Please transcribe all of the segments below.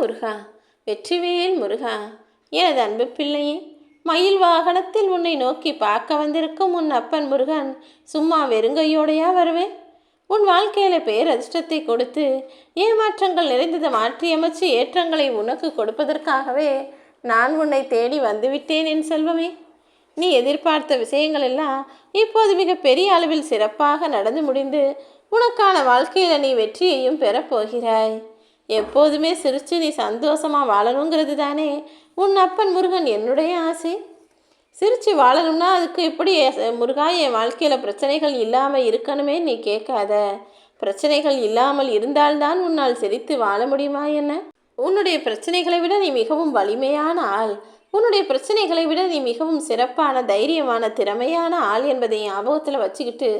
முருகா வெற்றிவேல் முருகா எனது அன்பு பிள்ளையே மயில் வாகனத்தில் உன்னை நோக்கி பார்க்க வந்திருக்கும் உன் அப்பன் முருகன் சும்மா வெறுங்கையோடையா வருவேன் உன் வாழ்க்கையில பேரதிர்ஷ்டத்தை கொடுத்து ஏமாற்றங்கள் நிறைந்ததை மாற்றியமைச்சு ஏற்றங்களை உனக்கு கொடுப்பதற்காகவே நான் உன்னை தேடி வந்துவிட்டேன் என் செல்வமே. நீ எதிர்பார்த்த விஷயங்கள் எல்லாம் இப்போது மிக பெரிய அளவில் சிறப்பாக நடந்து முடிந்து உனக்கான வாழ்க்கையில் நீ வெற்றியையும் பெறப்போகிறாய். எப்போதுமே சிரிச்சு நீ சந்தோஷமாக வாழணுங்கிறது தானே? உன் அப்பன் முருகன் என்னுடைய ஆசை. சிரிச்சு வாழணும்னா அதுக்கு எப்படி முருகா என் வாழ்க்கையில் பிரச்சனைகள் இல்லாமல் இருக்கணுமே நீ கேட்காத. பிரச்சனைகள் இல்லாமல் இருந்தால்தான் உன்னால் சிரித்து வாழ முடியுமா என்ன? உன்னுடைய பிரச்சனைகளை விட நீ மிகவும் வலிமையான ஆள். உன்னுடைய பிரச்சனைகளை விட நீ மிகவும் சிறப்பான தைரியமான திறமையான ஆள் என்பதை ஞாபகத்தில் வச்சுக்கிட்டு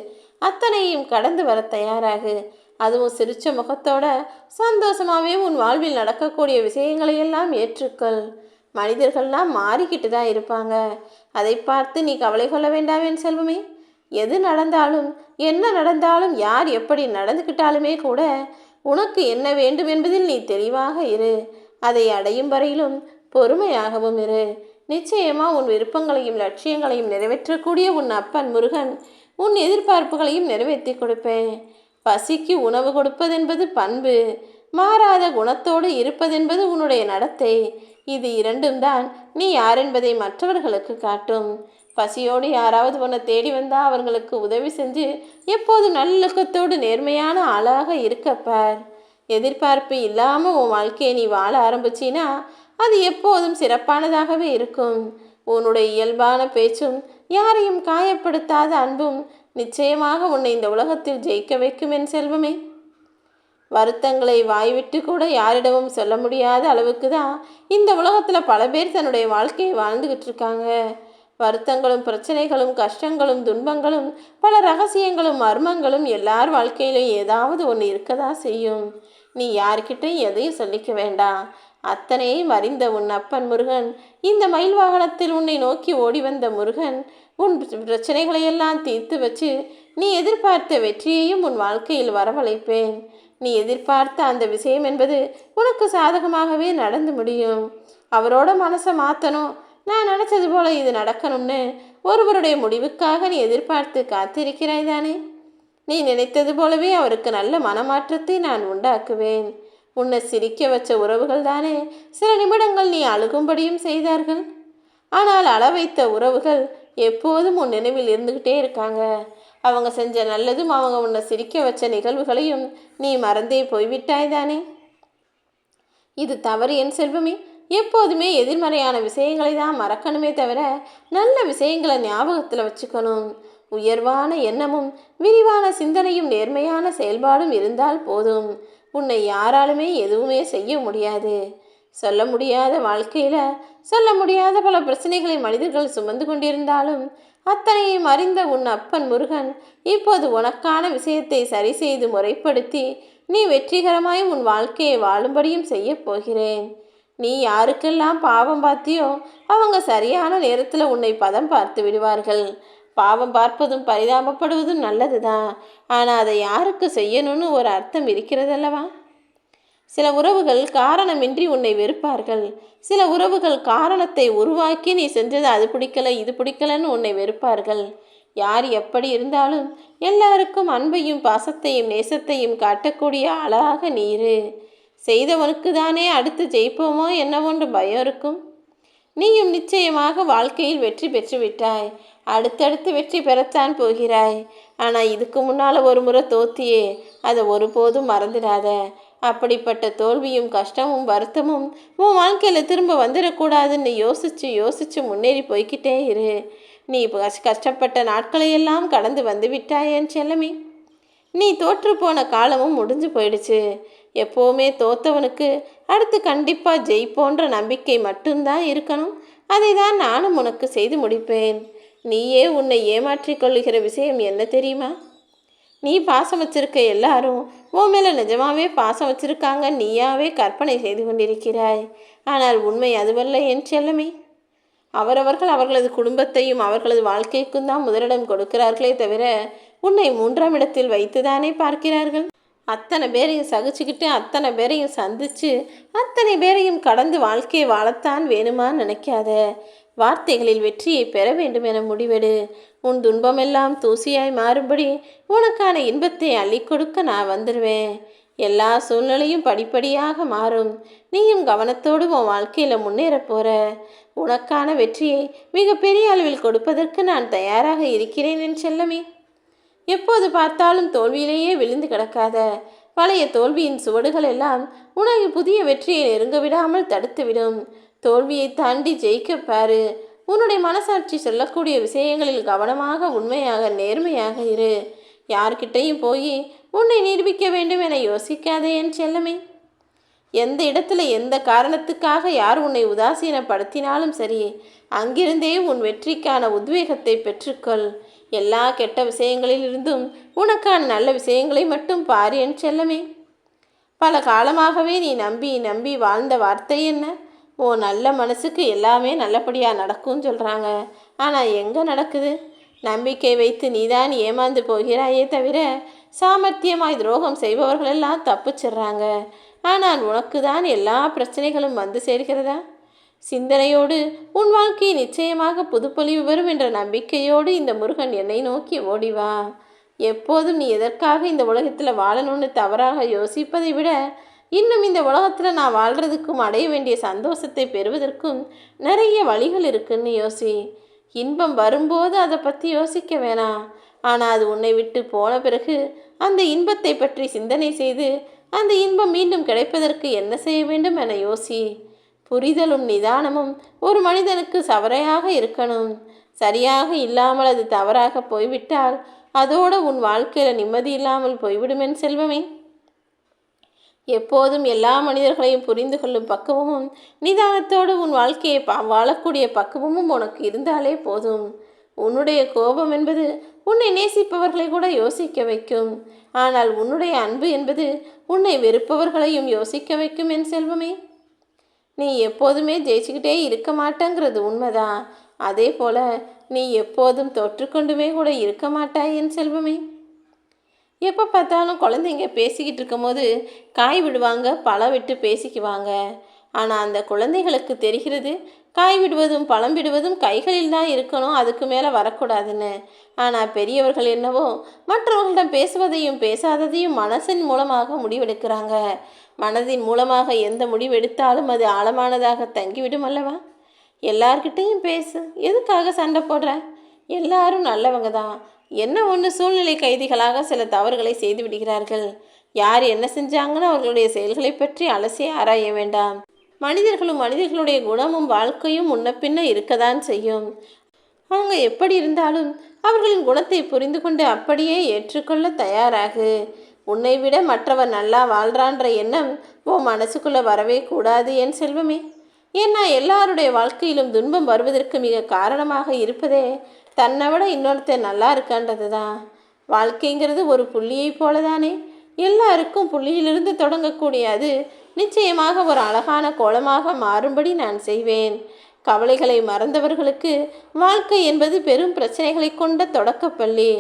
அத்தனையும் கடந்து வர தயாராகு. அதுவும் சிரிச்ச முகத்தோட சந்தோஷமாகவே உன் வாழ்வில் நடக்கக்கூடிய விஷயங்களையெல்லாம் ஏற்றுக்கள். ஏற்றுக்கொள் மனிதர்கள்லாம் மாறிக்கிட்டு தான் இருப்பாங்க. அதை பார்த்து நீ கவலை கொள்ள வேண்டாம் என் செல்வமே. எது நடந்தாலும் என்ன நடந்தாலும் யார் எப்படி நடந்துக்கிட்டாலுமே கூட உனக்கு என்ன வேண்டும் என்பதில் நீ தெளிவாக இரு. அதை அடையும் வரையிலும் பொறுமையாகவும் இரு. நிச்சயமா உன் விருப்பங்களையும் லட்சியங்களையும் நிறைவேற்றக்கூடிய உன் அப்பன் முருகன் உன் எதிர்பார்ப்புகளையும் நிறைவேற்றி கொடுப்பேன். பசிக்கு உணவு கொடுப்பதென்பது பண்பு மாறாத குணத்தோடு இருப்பதென்பது உன்னுடைய நடத்தை. இது இரண்டும் தான் நீ யார் என்பதை மற்றவர்களுக்கு காட்டும். பசியோடு யாராவது உன்னை தேடி வந்தால் அவர்களுக்கு உதவி செஞ்சு எப்போது நல்லொழுக்கத்தோடு நேர்மையான ஆளாக இருக்கப்பார். எதிர்பார்ப்பு இல்லாமல் உன் வாழ்க்கையை நீ வாழ ஆரம்பிச்சினா அது எப்போதும் சிறப்பானதாகவே இருக்கும். உன்னுடைய இயல்பான பேச்சும் யாரையும் காயப்படுத்தாத அன்பும் நிச்சயமாக உன்னை இந்த உலகத்தில் ஜெயிக்க வைக்கும் என் செல்வமே. வருத்தங்களை வாய்விட்டு கூட யாரிடமும் சொல்ல முடியாத அளவுக்கு தான் இந்த உலகத்தில் பல பேர் தன்னுடைய வாழ்க்கையை வாழ்ந்துக்கிட்டு இருக்காங்க. வருத்தங்களும் பிரச்சனைகளும் கஷ்டங்களும் துன்பங்களும் பல ரகசியங்களும் மர்மங்களும் எல்லார் வாழ்க்கையிலும் ஏதாவது ஒன்று இருக்கதா செய்யும். நீ யார்கிட்டையும் எதையும் சொல்லிக்க வேண்டாம். அத்தனையும் அறிந்த உன் அப்பன் முருகன் இந்த மயில் வாகனத்தில் உன்னை நோக்கி ஓடி வந்த முருகன் உன் பிரச்சனைகளையெல்லாம் தீர்த்து வச்சு நீ எதிர்பார்த்த வெற்றியையும் உன் வாழ்க்கையில் வரவழைப்பேன். நீ எதிர்பார்த்த அந்த விஷயம் என்பது உனக்கு சாதகமாகவே நடந்து முடியும். அவரோட மனசை மாற்றணும் நான் நினச்சது போல இது நடக்கணும்னு ஒருவருடைய முடிவுக்காக நீ எதிர்பார்த்து காத்திருக்கிறாய் தானே? நீ நினைத்தது போலவே அவருக்கு நல்ல மனமாற்றத்தை நான் உண்டாக்குவேன். உன்னை சிரிக்க வச்ச உறவுகள் தானே சில நிமிடங்கள் நீ அழுகும்படியும் செய்தார்கள். ஆனால் அளவைத்த உறவுகள் எப்போதும் உன் நினைவில் இருந்துக்கிட்டே இருக்காங்க. அவங்க செஞ்ச நல்லதும் அவங்க உன்னை சிரிக்க வச்ச நிகழ்வுகளையும் நீ மறந்தே போய்விட்டாய் தானே? இது தவறு என் செல்வமே. எப்போதுமே எதிர்மறையான விஷயங்களை தான் மறக்கணுமே தவிர நல்ல விஷயங்களை ஞாபகத்தில் வச்சுக்கணும். உயர்வான எண்ணமும் விரிவான சிந்தனையும் நேர்மையான செயல்பாடும் இருந்தால் போதும். உன்னை யாராலுமே எதுவுமே செய்ய முடியாது. சொல்ல முடியாத வாழ்க்கையில் சொல்ல முடியாத பல பிரச்சனைகளை மனிதர்கள் சுமந்து கொண்டிருந்தாலும் அத்தனையும் அறிந்த உன் அப்பன் முருகன் இப்போது உனக்கான விஷயத்தை சரி செய்து முறைப்படுத்தி நீ வெற்றிகரமாய் உன் வாழ்க்கையை வாழும்படியும் செய்ய போகிறேன். நீ யாருக்கெல்லாம் பாவம் பார்த்தியோ அவங்க சரியான நேரத்தில் உன்னை பதம் பார்த்து விடுவார்கள். பாவம் பார்ப்பதும் பரிதாபப்படுவதும் நல்லதுதான். ஆனால் அதை யாருக்கு செய்யணும்னு ஒரு அர்த்தம் இருக்கிறதல்லவா? சில உறவுகள் காரணமின்றி உன்னை வெறுப்பார்கள். சில உறவுகள் காரணத்தை உருவாக்கி நீ செஞ்சது அது பிடிக்கல இது பிடிக்கலன்னு உன்னை வெறுப்பார்கள். யார் எப்படி இருந்தாலும் எல்லாருக்கும் அன்பையும் பாசத்தையும் நேசத்தையும் காட்டக்கூடிய அழகாக நீரு செய்தவனுக்கு தானே அடுத்து ஜெயிப்போமோ என்னவொன்று பயம் இருக்கும். நீயும் நிச்சயமாக வாழ்க்கையில் வெற்றி பெற்று விட்டாய். அடுத்தடுத்து வெற்றி பெறத்தான் போகிறாய். ஆனால் இதுக்கு முன்னால் ஒரு முறை தோத்தியே அதை ஒருபோதும் மறந்துடாத அப்படிப்பட்ட தோல்வியும் கஷ்டமும் வருத்தமும் உன் வாழ்க்கையில் திரும்ப வந்துடக்கூடாதுன்னு யோசிச்சு யோசிச்சு முன்னேறி போய்க்கிட்டே இரு. நீ இப்போ கஷ்டப்பட்ட நாட்களையெல்லாம் கடந்து வந்து விட்டாயேன்னு செல்லமி செல்லமே. நீ தோற்று போன காலமும் முடிஞ்சு போயிடுச்சு. எப்போவுமே தோத்தவனுக்கு அடுத்து கண்டிப்பாக ஜெயிப்போன்ற நம்பிக்கை மட்டும்தான் இருக்கணும். அதை தான் நானும் உனக்கு செய்து முடிப்பேன். நீயே உன்னை ஏமாற்றிக் கொள்ளுகிற விஷயம் என்ன தெரியுமா? நீ பாசம் வச்சிருக்க எல்லாரும் உன் மேலே நிஜமாவே பாசம் வச்சிருக்காங்க நீயாவே கற்பனை செய்து கொண்டிருக்கிறாய். ஆனால் உண்மை அதுவல்ல என் செல்லமே. அவரவர்கள் அவர்களது குடும்பத்தையும் அவர்களது வாழ்க்கைக்கும் தான் முதலிடம் கொடுக்கிறார்களே தவிர உன்னை மூன்றாம் இடத்தில் வைத்துதானே பார்க்கிறார்கள்? அத்தனை பேரையும் சகிச்சுக்கிட்டு அத்தனை பேரையும் சந்தித்து அத்தனை பேரையும் கடந்து வாழ்க்கையை வாழத்தான் வேணுமான்னு நினைக்காத. வார்த்தைகளில் வெற்றியை பெற வேண்டும் என முடிவெடு. உன் துன்பமெல்லாம் தூசியாய் மாறும்படி உனக்கான இன்பத்தை அள்ளி கொடுக்க நான் வந்துடுவேன் எல்லா சூழ்நிலையும் படிப்படியாக மாறும். நீயும் கவனத்தோடு உன் வாழ்க்கையில் முன்னேற போற. உனக்கான வெற்றியை மிகப்பெரிய அளவில் கொடுப்பதற்கு நான் தயாராக இருக்கிறேன் என் செல்லமே. எப்போது பார்த்தாலும் தோல்வியிலேயே விழுந்து கிடக்காத பழைய தோல்வியின் சுவடுகள் எல்லாம் உனக்கு புதிய வெற்றியை நெருங்க விடாமல் தடுத்துவிடும். தோல்வியை தாண்டி ஜெயிக்க பாரு. உன்னுடைய மனசாட்சி சொல்லக்கூடிய விஷயங்களில் கவனமாக உண்மையாக நேர்மையாக இரு. யார்கிட்டையும் போய் உன்னை நிரூபிக்க வேண்டும் என யோசிக்காதே என் செல்லமே. எந்த இடத்துல எந்த காரணத்துக்காக யார் உன்னை உதாசீனப்படுத்தினாலும் சரி அங்கிருந்தே உன் வெற்றிக்கான உத்வேகத்தை பெற்றுக்கொள். எல்லா கெட்ட விஷயங்களிலிருந்தும் உனக்கான நல்ல விஷயங்களை மட்டும் பாரு என் செல்லமே. பல காலமாகவே நீ நம்பி நம்பி வாழ்ந்த வார்த்தை என்ன? ஓ நல்ல மனசுக்கு எல்லாமே நல்லபடியாக நடக்கும்னு சொல்கிறாங்க ஆனால் எங்கே நடக்குது? நம்பிக்கை வைத்து நீதான் ஏமாந்து போகிறாயே தவிர சாமர்த்தியமாய் துரோகம் செய்பவர்களெல்லாம் தப்பிச்சிடுறாங்க ஆனால் உனக்கு தான் எல்லா பிரச்சனைகளும் வந்து சேர்கிறதா? சிந்தனையோடு உன் வாழ்க்கை நிச்சயமாக புதுப்பொலிவு வரும் என்ற நம்பிக்கையோடு இந்த முருகன் என்னை நோக்கி ஓடி வா. எப்போதும் நீ எதற்காக இந்த உலகத்தில் வாழணும்னு தவறாக யோசிப்பதை விட இன்னும் இந்த உலகத்தில் நான் வாழ்கிறதுக்கும் அடைய வேண்டிய சந்தோஷத்தை பெறுவதற்கும் நிறைய வழிகள் இருக்குன்னு யோசி. இன்பம் வரும்போது அதை பற்றி யோசிக்க வேணாம் ஆனால் அது உன்னை விட்டு போன பிறகு அந்த இன்பத்தை பற்றி சிந்தனை செய்து அந்த இன்பம் மீண்டும் கிடைப்பதற்கு என்ன செய்ய வேண்டும் என யோசி. புரிதலும் நிதானமும் ஒரு மனிதனுக்கு சவறையாக இருக்கணும். சரியாக இல்லாமல் அது தவறாக போய்விட்டால் அதோடு உன் வாழ்க்கையில் நிம்மதி இல்லாமல் போய்விடுமென் செல்வமே. எப்போதும் எல்லா மனிதர்களையும் புரிந்து கொள்ளும் பக்குவமும் நிதானத்தோடு உன் வாழ்க்கையை பா வாழக்கூடிய பக்குவமும் உனக்கு இருந்தாலே போதும். உன்னுடைய கோபம் என்பது உன்னை நேசிப்பவர்களை கூட யோசிக்க வைக்கும். ஆனால் உன்னுடைய அன்பு என்பது உன்னை வெறுப்பவர்களையும் யோசிக்க வைக்கும் என் செல்வமே. நீ எப்போதுமே ஜெயிச்சுக்கிட்டே இருக்க மாட்டேங்கிறது உண்மைதான். அதே போல நீ எப்போதும் தொற்றுக்கொண்டுமே கூட இருக்க மாட்டாய் என் செல்வமே. எப்போ பார்த்தாலும் குழந்தைங்க பேசிக்கிட்டு இருக்கும்போது காய் விடுவாங்க பழம் விட்டு பேசிக்குவாங்க. ஆனால் அந்த குழந்தைகளுக்கு தெரிகிறது காய் விடுவதும் பழம் விடுவதும் கைகளில் தான் இருக்கணும் அதுக்கு மேலே வரக்கூடாதுன்னு. ஆனால் பெரியவர்கள் என்னவோ மற்றவர்களிடம் பேசுவதையும் பேசாததையும் மனசின் மூலமாக முடிவெடுக்கிறாங்க. மனதின் மூலமாக எந்த முடிவெடுத்தாலும் அது ஆழமானதாக தங்கிவிடும் அல்லவா? எல்லார்கிட்டேயும் பேசு எதுக்காக சண்டை போடுற? எல்லாரும் நல்லவங்க தான். என்ன ஒன்று சூழ்நிலை கைதிகளாக சில தவறுகளை செய்து விடுகிறார்கள்? யார் என்ன செஞ்சாங்கன்னு அவர்களுடைய செயல்களை பற்றி அலசி ஆராய வேண்டாம். மனிதர்களும் மனிதர்களுடைய குணமும் வாழ்க்கையும் முன்ன பின்ன இருக்கத்தான் செய்யும். அவங்க எப்படி இருந்தாலும் அவர்களின் குணத்தை புரிந்து கொண்டு அப்படியே ஏற்றுக்கொள்ள தயாராகு. உன்னை விட மற்றவர் நல்லா வாழ்றான்ற எண்ணம் உன் மனசுக்குள்ளே வரவே கூடாது என் செல்வமே. ஏன்னா எல்லாருடைய வாழ்க்கையிலும் துன்பம் வருவதற்கு மிக காரணமாக இருப்பதே தன்னை விட இன்னொருத்தர் நல்லா இருக்கான்றது தான் வாழ்க்கைங்கிறது ஒரு புள்ளியை போல தானே எல்லாருக்கும் புள்ளியிலிருந்து தொடங்கக்கூடிய அது நிச்சயமாக ஒரு அழகான கோலமாக மாறும்படி நான் செய்வேன். கவலைகளை மறந்தவர்களுக்கு வாழ்க்கை என்பது பெரும் பிரச்சனைகளை கொண்ட தொடக்கப்பள்ளி.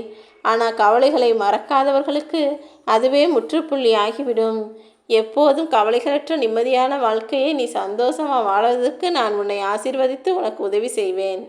ஆனால் கவலைகளை மறக்காதவர்களுக்கு அதுவே முற்றுப்புள்ளி ஆகிவிடும் எப்போதும் கவலைகளற்ற நிம்மதியான வாழ்க்கையை நீ சந்தோஷமாக வாழ்வதற்கு நான் உன்னை ஆசிர்வதித்து உனக்கு உதவி செய்வேன்.